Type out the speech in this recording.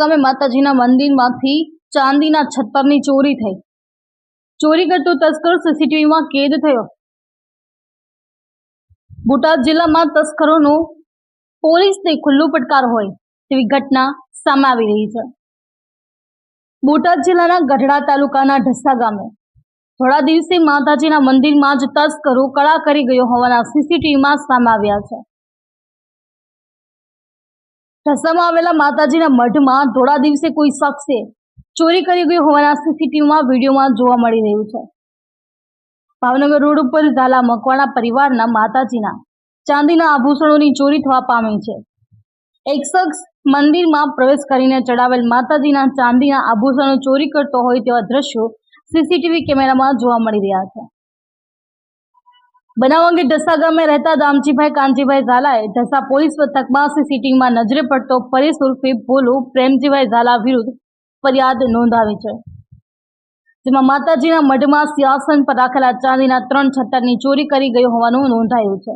ગામે માતાજીના મંદિરમાંથી ચાંદીના છત્તરની ચોરી થઈ. ચોરી કરતો તસ્કર સીસીટીવીમાં કેદ થયો. બોટાદ જિલ્લામાં તસ્કરોનો પોલીસને ખુલ્લો પડકાર હોય તેવી ઘટના સામે આવી રહી છે. બોટાદ જિલ્લાના ગઢડા તાલુકાના ઢસા ગામે થોડા દિવસે માતાજીના મંદિરમાં જ તસ્કરો કળા કરી ગયો હોવાના સીસીટીવીમાં સામે આવ્યા છે. ઢસામાં આવેલા માતાજીના મઢમાં થોડા દિવસે કોઈ શખ્સે ચોરી કરી ગઈ હોવાના સીસીટીવીમાં વિડીયોમાં જોવા મળી રહ્યું છે. ભાવનગર રોડ ઉપર ઝાલા મકવાણા પરિવારના માતાજીના ચાંદીના આભૂષણોની ચોરી થવા પામી છે. એક શખ્સ મંદિરમાં પ્રવેશ કરીને ચડાવેલ માતાજીના ચાંદીના આભૂષણો ચોરી કરતો હોય તેવા દ્રશ્યો સીસીટીવી કેમેરામાં જોવા મળી રહ્યા છે. બનાવ અંગે ઢસા ગામે રહેતા દામજીભાઈ કાનજીભાઈ ઝાલાએ ઢસા પોલીસ મથકમાં સીસીટીવીમાં નજરે પડતો પરેશ ઉર્ફે ભોલો પ્રેમજીભાઈ ઝાલા વિરુદ્ધ ફરિયાદ નોંધાવી છે. જેમાં માતાજીના મઢમાં સિંહાસન પર રાખેલા ચાંદીના ત્રણ છત્તરની ચોરી કરી ગયો હોવાનું નોંધાયું છે.